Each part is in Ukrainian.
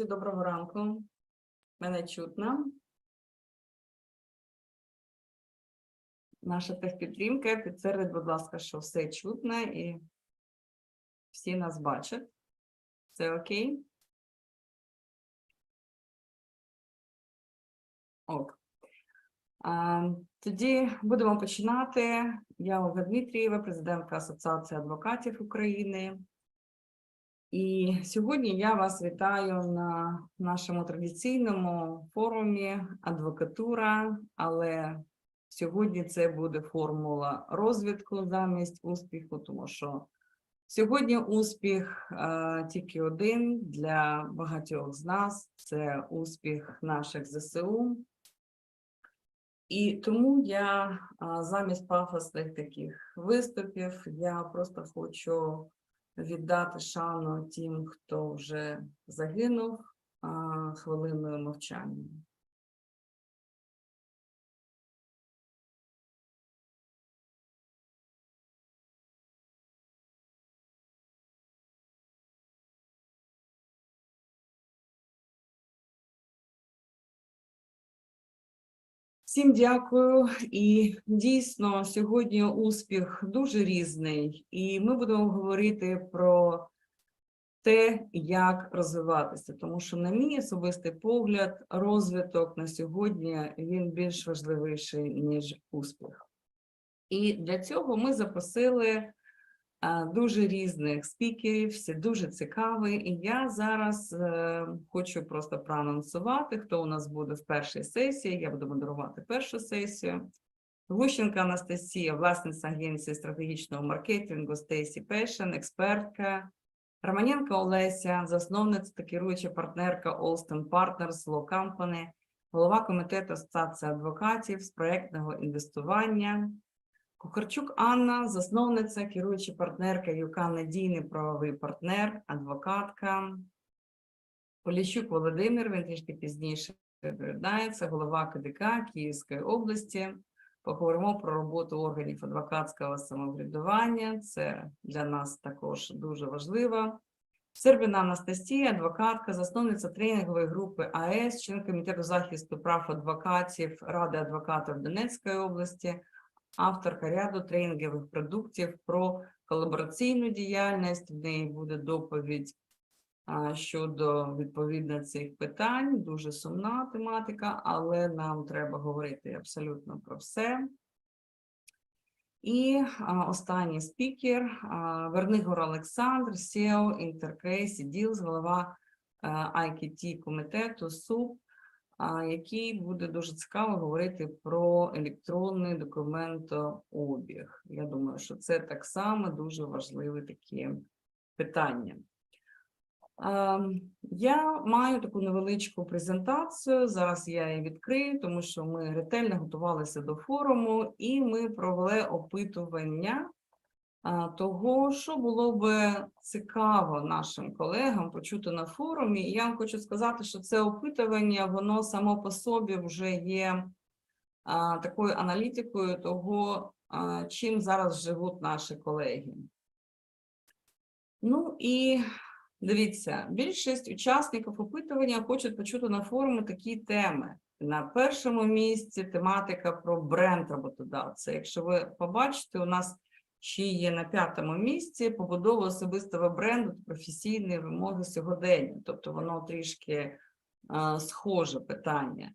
Друзі, доброго ранку. Мене чутно. Наша техпідтримка підтвердить, будь ласка, що все чутно і всі нас бачать. Це окей? Ок. А, тоді будемо починати. Я Ольга Дмитрієва, президентка Асоціації адвокатів України. І сьогодні я вас вітаю на нашому традиційному форумі адвокатура, але сьогодні це буде формула розвитку замість успіху, тому що сьогодні успіх е, тільки один для багатьох з нас це успіх наших ЗСУ. І тому я е, замість пафосних таких виступів я просто хочу віддати шану тим, хто вже загинув хвилиною мовчання. Всім дякую. І дійсно сьогодні успіх дуже різний, і ми будемо говорити про те, як розвиватися, тому що, на мій особистий погляд, розвиток на сьогодні він більш важливіший ніж успіх. І для цього ми запросили дуже різних спікерів, всі дуже цікаві. І я зараз е, хочу просто проанонсувати, хто у нас буде в першій сесії. Я буду модерувати першу сесію. Гущенка Анастасія, власниця агенції стратегічного маркетингу Стейсі Пешен, експертка. Романенко Олеся, засновниця та керуюча партнерка Olston Partners Law Company, голова комітету Асоціації адвокатів з проєктного інвестування. Кухарчук Анна, засновниця, керуюча партнерка ЮК Надійний правовий партнер, адвокатка. Поліщук Володимир, він трішки пізніше доєднається, голова КДК Київської області. Поговоримо про роботу органів адвокатського самоврядування. Це для нас також дуже важливо. Сербіна Анастасія, адвокатка, засновниця тренінгової групи АЕС, член комітету захисту прав адвокатів Ради адвокатів Донецької області, авторка ряду тренінгових продуктів про колабораційну діяльність. В неї буде доповідь щодо відповідно цих питань. Дуже сумна тематика, але нам треба говорити абсолютно про все. І останній спікер Вернигор Олександр, SEO Intercase Deals, голова IKT комітету СУП, який буде дуже цікаво говорити про електронний документообіг. Я думаю, що це так само дуже важливе таке питання. Ем, Я маю таку невеличку презентацію. Зараз я її відкрию, тому що ми ретельно готувалися до форуму, і ми провели опитування того, що було би цікаво нашим колегам почути на форумі. Я вам хочу сказати, що це опитування, воно само по собі вже є такою аналітикою того, чим зараз живуть наші колеги. Ну і Дивіться, більшість учасників опитування хочуть почути на форумі такі теми. На першому місці тематика про бренд роботодавця. Якщо ви побачите, у нас ще є на п'ятому місці побудова особистого бренду та професійні вимоги сьогодення. Тобто воно трішки а, схоже питання.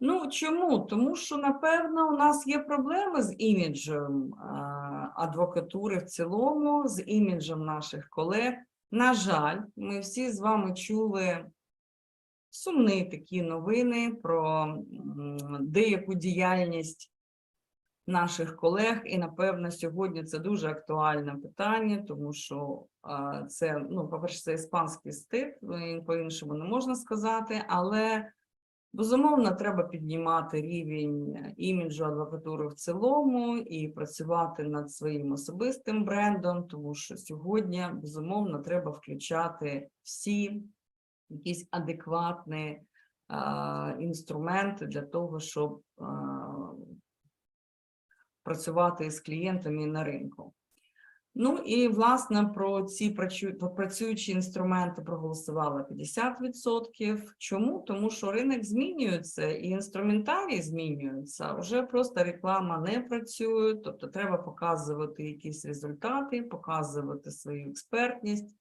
Ну чому? Тому що, напевно, у нас є проблеми з іміджем а, адвокатури в цілому, з іміджем наших колег. На жаль, ми всі з вами чули сумні такі новини про деяку діяльність наших колег, і, напевно, сьогодні це дуже актуальне питання, тому що це, ну, по-перше, це іспанський стиль, по-іншому не можна сказати, але Безумовно, треба піднімати рівень іміджу адвокатури в цілому і працювати над своїм особистим брендом, тому що сьогодні безумовно треба включати всі якісь адекватні інструменти для того, щоб працювати з клієнтами на ринку. Ну і власне про ці працюючі інструменти проголосувало 50%. Чому? Тому що ринок змінюється і інструментарій змінюється. Вже просто реклама не працює, тобто треба показувати якісь результати, показувати свою експертність.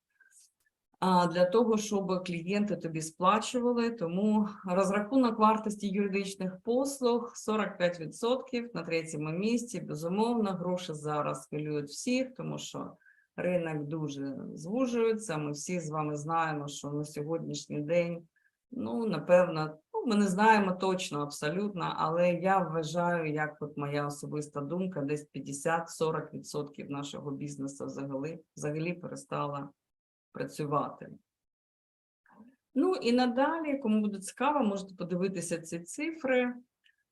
Для того, щоб клієнти тобі сплачували, тому розрахунок вартості юридичних послуг 45% на третьому місці. Безумовно, гроші зараз хвилюють всіх, тому що ринок дуже звужується. Ми всі з вами знаємо, що на сьогоднішній день, ну напевно, ну, ми не знаємо точно абсолютно, але я вважаю, як от моя особиста думка, десь 50-40% нашого бізнесу взагалі, взагалі перестала працювати. Ну і надалі, кому буде цікаво, можете подивитися ці цифри.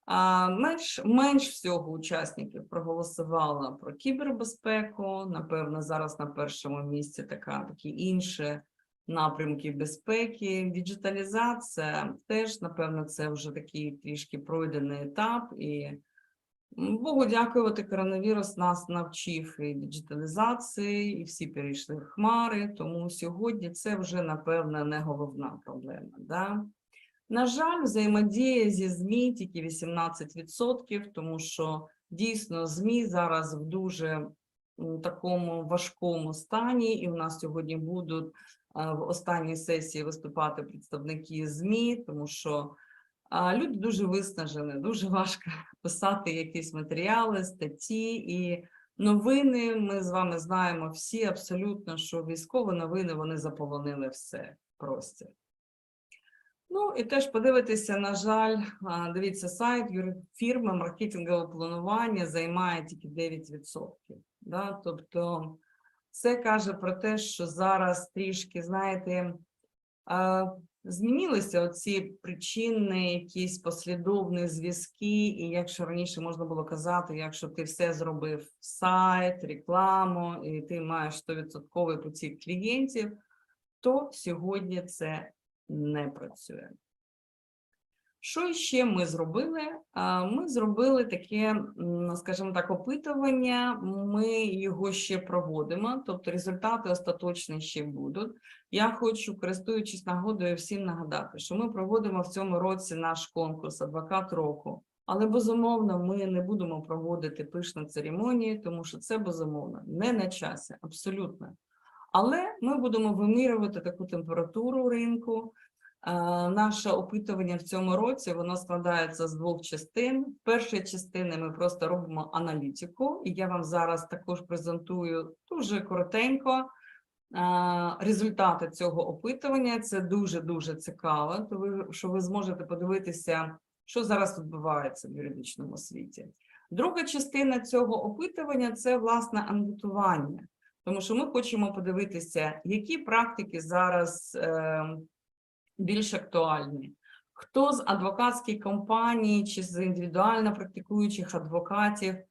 А, менш, менш всього учасників проголосувало про кібербезпеку. Напевно, зараз на першому місці така, такі інші напрямки безпеки. Діджиталізація теж, напевно, це вже такий трішки пройдений етап. І Богу дякувати, коронавірус нас навчив і діджиталізації, і всі перейшли в хмари, тому сьогодні це вже, напевно, не головна проблема. Да? На жаль, взаємодія зі ЗМІ тільки 18%, тому що дійсно ЗМІ зараз в дуже такому важкому стані, і в нас сьогодні будуть е, в останній сесії виступати представники ЗМІ, тому що люди дуже виснажені, дуже важко писати якісь матеріали, статті і новини. Ми з вами знаємо всі абсолютно, що військові новини вони заполонили все простір. Ну і теж подивитися, на жаль, дивіться, сайт фірми маркетингове планування займає тільки 9%. Да? Тобто це каже про те, що зараз трішки, знаєте, змінилися оці причини, якісь послідовні зв'язки. І якщо раніше можна було казати, якщо ти все зробив сайт, рекламу, і ти маєш 100% потік клієнтів, то сьогодні це не працює. Що ще ми зробили? Ми зробили таке, скажімо так, опитування. Ми його ще проводимо, тобто результати остаточні ще будуть. Я хочу, користуючись нагодою, всім нагадати, що ми проводимо в цьому році наш конкурс Адвокат року. Але безумовно, ми не будемо проводити пишні церемонії, тому що це безумовно не на часі, абсолютно. Але ми будемо вимірювати таку температуру ринку. Е, Наше опитування в цьому році воно складається з двох частин. В першій частині ми просто робимо аналітику, і я вам зараз також презентую дуже коротенько е, результати цього опитування. Це дуже дуже цікаво, то ви що ви зможете подивитися, що зараз відбувається в юридичному світі. Друга частина цього опитування це власне анкетування. Тому що ми хочемо подивитися, які практики зараз е, більш актуальні. Хто з адвокатських компаній чи з індивідуально практикуючих адвокатів, е,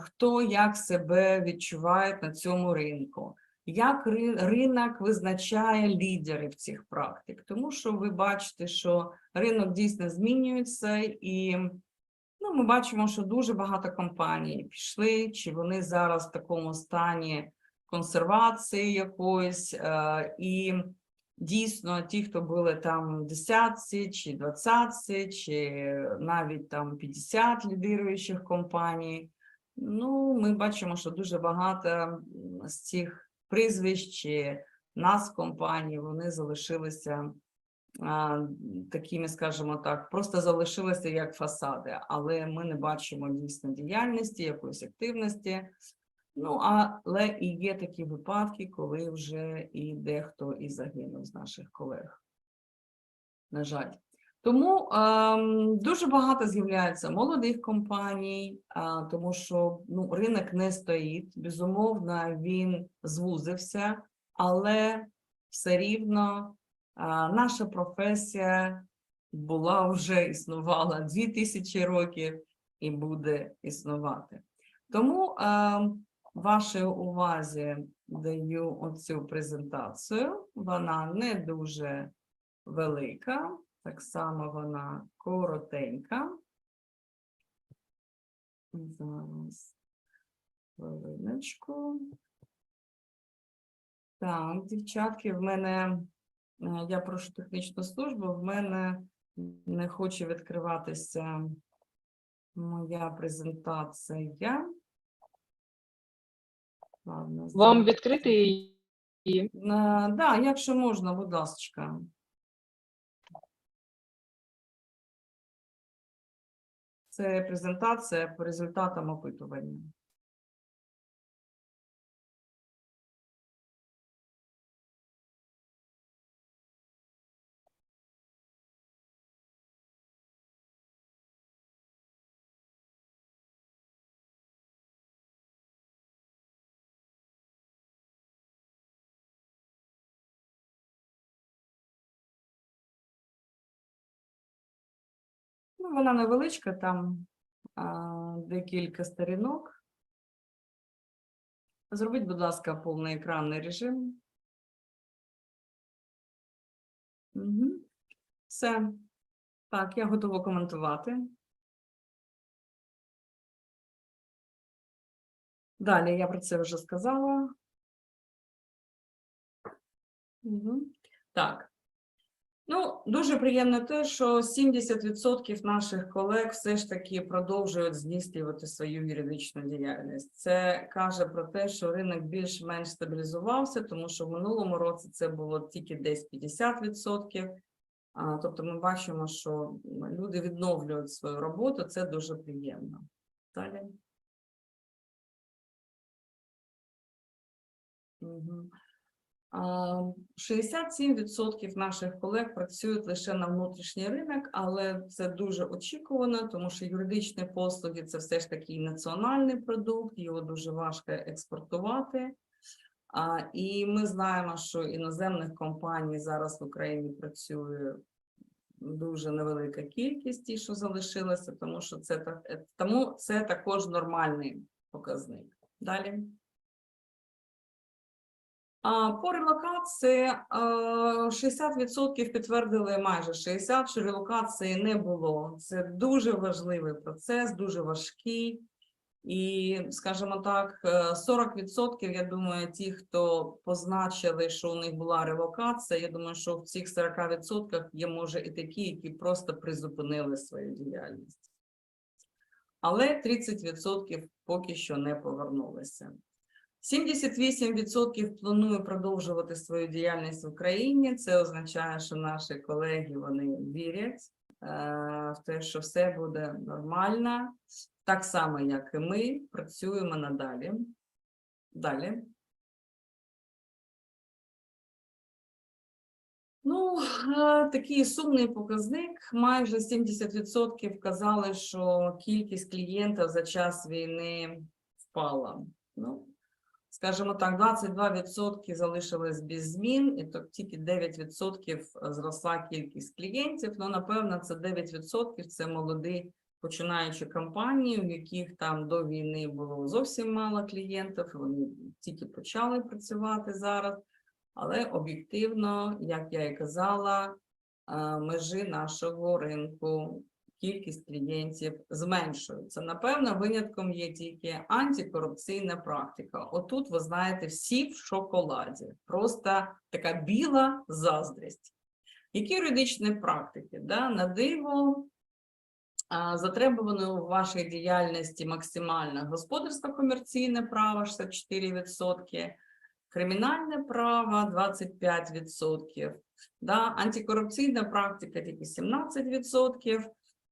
хто як себе відчуває на цьому ринку? Як ринок визначає лідерів цих практик? Тому що ви бачите, що ринок дійсно змінюється і Ну, ми бачимо, що дуже багато компаній пішли, чи вони зараз в такому стані консервації якоїсь, е, і дійсно ті, хто були там десятці, чи двадцятці, чи навіть там 50 лідируючих компаній. Ну, ми бачимо, що дуже багато з цих прізвищ чи нас компаній вони залишилися а, такими, скажімо так, просто залишилися як фасади, але ми не бачимо дійсно діяльності, якоїсь активності. Ну, але і є такі випадки, коли вже і дехто і загинув з наших колег. На жаль. Тому ем, дуже багато з'являється молодих компаній, а, тому що ну, ринок не стоїть. Безумовно, він звузився, але все рівно а, наша професія була вже існувала 2000 років і буде існувати. Тому ем, вашій увазі даю оцю презентацію. Вона не дуже велика, так само вона коротенька. Зараз. Хвилиночку. Так, дівчатки, в мене, е, я прошу технічну службу, в мене не хоче відкриватися моя презентація. Ладно, Вам відкрити її? Так, Да, якщо можна, будь ласка. Це презентація по результатам опитування. Ну, вона невеличка, там а, декілька сторінок. Зробіть, будь ласка, повноекранний режим. Угу. Все. Так, я готова коментувати. Далі я про це вже сказала. Угу. Так. Ну, дуже приємно те, що 70% наших колег все ж таки продовжують здійснювати свою юридичну діяльність. Це каже про те, що ринок більш-менш стабілізувався, тому що в минулому році це було тільки десь 50%. А, Тобто ми бачимо, що люди відновлюють свою роботу, це дуже приємно. Далі. Угу. А, 67% наших колег працюють лише на внутрішній ринок, але це дуже очікувано, тому що юридичні послуги це все ж таки національний продукт, його дуже важко експортувати. І ми знаємо, що іноземних компаній зараз в Україні працює дуже невелика кількість, ті, що залишилося, тому що це е, тому це також нормальний показник. Далі. По релокації 60% підтвердили майже 60%, що релокації не було. Це дуже важливий процес, дуже важкий. І, скажімо так, е, 40%, я думаю, ті, хто позначили, що у них була релокація, я думаю, що в цих 40% є, може, і такі, які просто призупинили свою діяльність. Але 30% поки що не повернулися. 78% планує продовжувати свою діяльність в Україні. Це означає, що наші колеги вони вірять е, в те, що все буде нормально, так само, як і ми працюємо надалі. Далі. Ну, е, такий сумний показник. Майже 70% казали, що кількість клієнтів за час війни впала. Ну, скажімо так, 22% залишились без змін, і то тільки 9% зросла кількість клієнтів. Ну, напевно, це 9% це молоді починаючі компанії, у яких там до війни було зовсім мало клієнтів, вони тільки почали працювати зараз. Але об'єктивно, як я і казала, е, межі нашого ринку, кількість клієнтів зменшується. Напевно, винятком є тільки антикорупційна практика. Отут, ви знаєте, всі в шоколаді. Просто така біла заздрість. Які юридичні практики? Да? На диво затребувано у вашій діяльності максимально господарсько-комерційне право 64%, кримінальне право 25%, да? антикорупційна практика тільки 17%.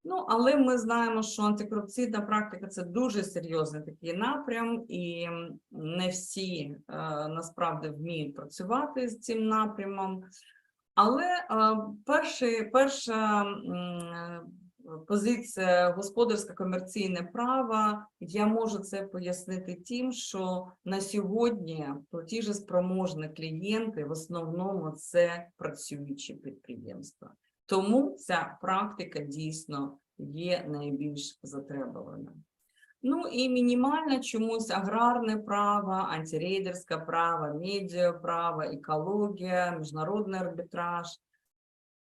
Ну, але ми знаємо, що антикорупційна практика це дуже серйозний такий напрям, і не всі е, насправді вміють працювати з цим напрямом. Але е, перший, перша позиція господарське комерційне право, я можу це пояснити тим, що на сьогодні платіжеспроможні клієнти в основному це працюючі підприємства. Тому ця практика дійсно є найбільш затребувана. Ну і мінімально чомусь аграрне право, антирейдерське право, медіаправо, екологія, міжнародний арбітраж,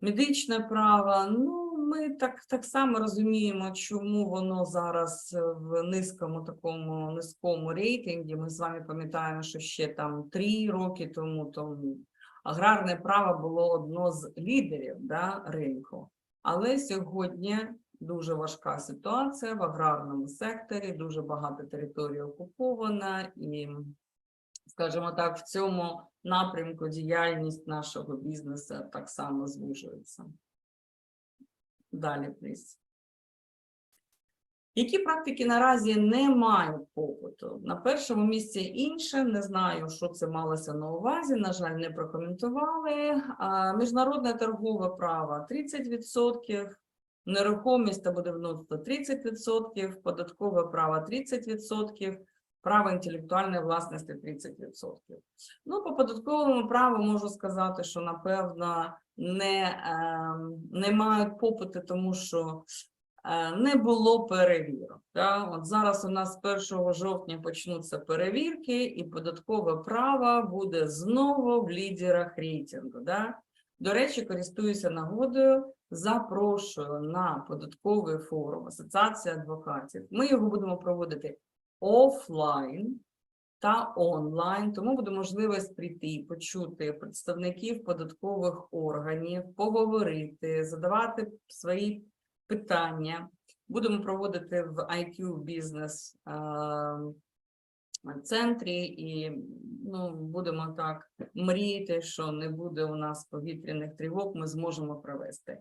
медичне право. Ну, ми так, так само розуміємо, чому воно зараз в низькому такому низькому рейтингі. Ми з вами пам'ятаємо, що ще там три роки тому тому аграрне право було одно з лідерів да, ринку. Але сьогодні дуже важка ситуація в аграрному секторі, дуже багато територій окупована, і, скажімо так, в цьому напрямку діяльність нашого бізнесу так само звужується. Далі, пліз. Які практики наразі не мають попиту? На першому місці інше, не знаю, що це малося на увазі, на жаль, не прокоментували. Міжнародне торгове право 30%, нерухомість та будівництво 30%, податкове право 30%, право інтелектуальної власності 30%. Ну, по податковому праву можу сказати, що напевно не, е, не мають попиту, тому що не було перевірок. Да? От зараз у нас 1 жовтня почнуться перевірки, і податкове право буде знову в лідерах рейтингу. Да? До речі, користуюся нагодою, запрошую на податковий форум Асоціації адвокатів. Ми його будемо проводити офлайн та онлайн, тому буде можливість прийти, почути представників податкових органів, поговорити, задавати свої питання. Будемо проводити в IQ бізнес центрі і ну, будемо так мріяти, що не буде у нас повітряних тривог, ми зможемо провести.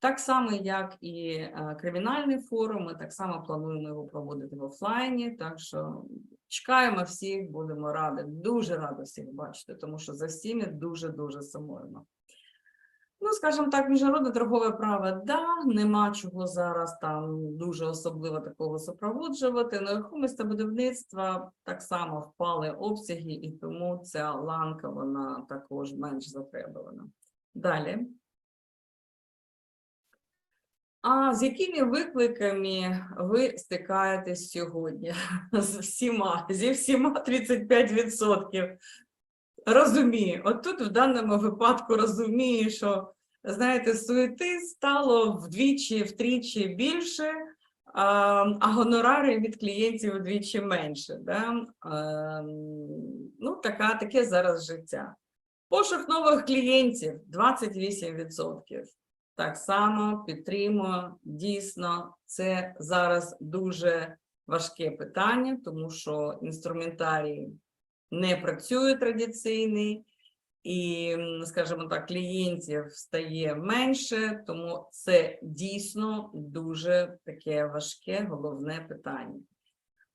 Так само, як і кримінальний форум, ми так само плануємо його проводити в офлайні. Так що чекаємо всіх, будемо раді, дуже раді всіх бачити, тому що за всіми дуже-дуже сумуємо. Ну, скажімо так, міжнародне торгове право, да, нема чого зараз там дуже особливо такого супроводжувати. Нерухомість та будівництва так само впали обсяги, і тому ця ланка вона також менш затребувана. Далі. А з якими викликами ви стикаєтесь сьогодні? З всіма, зі всіма 35%. Розумію, от тут в даному випадку розумію, що знаєте, суєти стало вдвічі, втричі більше, а гонорари від клієнтів вдвічі менше. Да? Ну, така, таке зараз життя. Пошук нових клієнтів 28%. Так само підтримую. Дійсно, це зараз дуже важке питання, тому що інструментарій не працює традиційний, і, скажімо так, клієнтів стає менше, тому це дійсно дуже таке важке головне питання.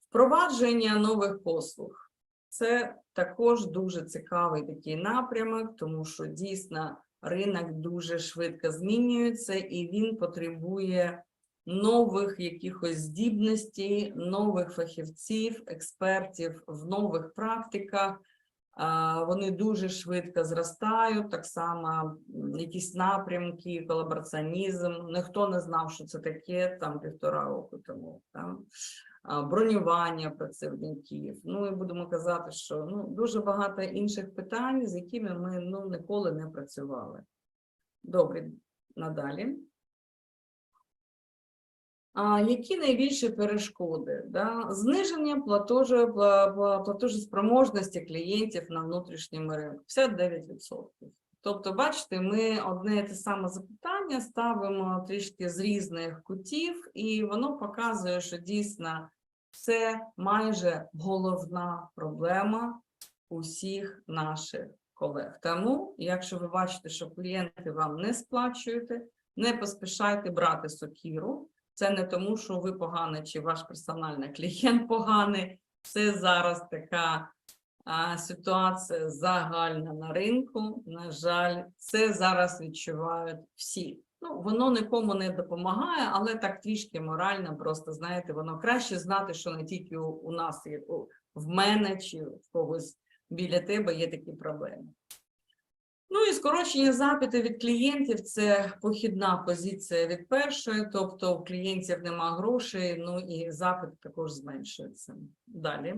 Впровадження нових послуг це також дуже цікавий такий напрямок, тому що дійсно ринок дуже швидко змінюється і він потребує нових якихось здібностей, нових фахівців, експертів в нових практиках. Вони дуже швидко зростають, так само якісь напрямки, колабораціонізм. Ніхто не знав, що це таке там півтора року тому. Там. Бронювання працівників. Ну і будемо казати, що ну, дуже багато інших питань, з якими ми ну, ніколи не працювали. Добре, надалі. А які найбільші перешкоди? Да? Зниження платежу, пла- пла- клієнтів на внутрішньому ринку 59%. Тобто, бачите, ми одне те саме запитання ставимо трішки з різних кутів, і воно показує, що дійсно це майже головна проблема усіх наших колег. Тому, якщо ви бачите, що клієнти вам не сплачуєте, не поспішайте брати сокіру. Це не тому, що ви поганий чи ваш персональний клієнт поганий. Це зараз така а, ситуація загальна на ринку. На жаль, це зараз відчувають всі. Ну, воно нікому не допомагає, але так трішки морально, просто знаєте, воно краще знати, що не тільки у, у нас у- в мене чи в когось біля тебе є такі проблеми. Ну і скорочення запитів від клієнтів це похідна позиція від першої, тобто у клієнтів нема грошей, ну і запит також зменшується. Далі.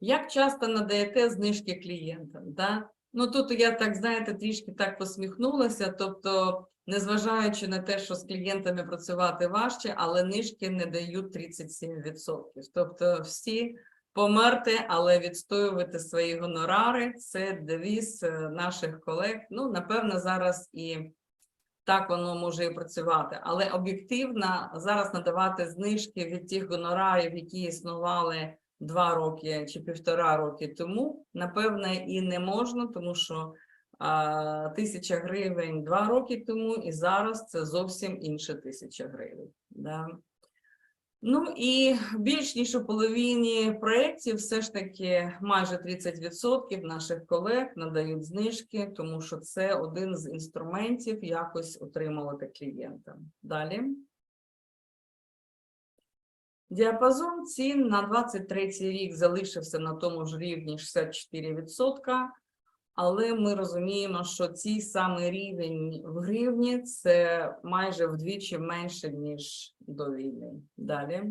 Як часто надаєте знижки клієнтам? Да? Ну тут я так, знаєте, трішки так посміхнулася. Тобто незважаючи на те, що з клієнтами працювати важче, але нижки не дають 37%. Тобто всі померти, але відстоювати свої гонорари це девіз е, наших колег. Ну, напевно, зараз і так воно може і працювати, але об'єктивно зараз надавати знижки від тих гонорарів, які існували два роки чи півтора роки тому, напевне, і не можна, тому що тисяча гривень два роки тому, і зараз це зовсім інша тисяча гривень. Да. Ну і більш ніж у половині проєктів все ж таки майже 30% наших колег надають знижки, тому що це один з інструментів якось отримувати клієнта. Далі. Діапазон цін на 23 рік залишився на тому ж рівні 64%, але ми розуміємо, що цей самий рівень в гривні це майже вдвічі менше, ніж до війни. Далі.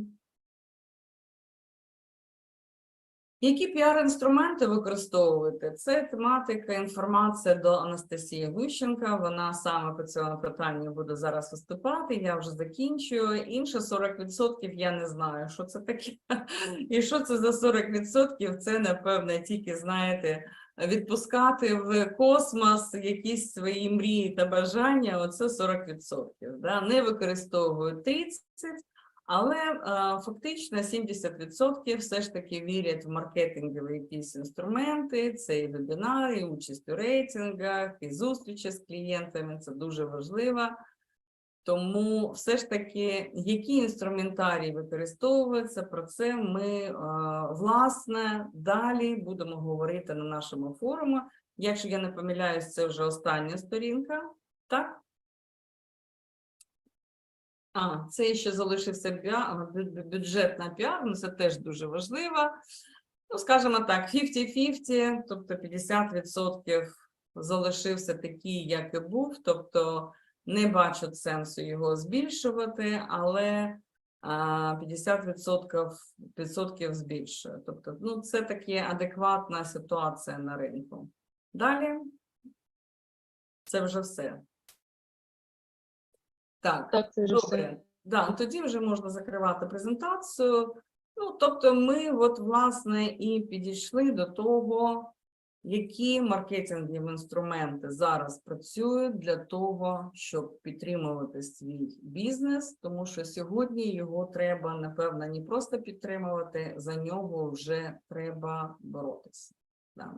Які піар-інструменти використовувати? Це тематика, інформація до Анастасії Гущенка. Вона саме по цьому питанню буде зараз виступати. Я вже закінчую. Інше 40% я не знаю, що це таке. І що це за 40%? Це, напевне, тільки, знаєте, відпускати в космос якісь свої мрії та бажання. Оце 40%. Да? Не використовують 30%. Але фактично 70% все ж таки вірять в маркетингові якісь інструменти, це і вебінари, і участь у рейтингах, і зустрічі з клієнтами. Це дуже важливо. Тому все ж таки, які інструментарії використовуються, про це ми е, власне далі будемо говорити на нашому форумі. Якщо я не помиляюсь, це вже остання сторінка, так? А, це ще залишився бюджет на піар, ну це теж дуже важливо. Ну, скажімо так, 50-50, тобто 50% залишився такий, як і був, тобто не бачу сенсу його збільшувати, але 50% відсотків збільшує. Тобто, ну, це таки адекватна ситуація на ринку. Далі це вже все. Так. Так, це вже все. Добре, да, ну, тоді вже можна закривати презентацію. Ну, тобто, ми, от, власне, і підійшли до того, які маркетингові інструменти зараз працюють для того, щоб підтримувати свій бізнес, тому що сьогодні його треба, напевно, не просто підтримувати, за нього вже треба боротися. Да.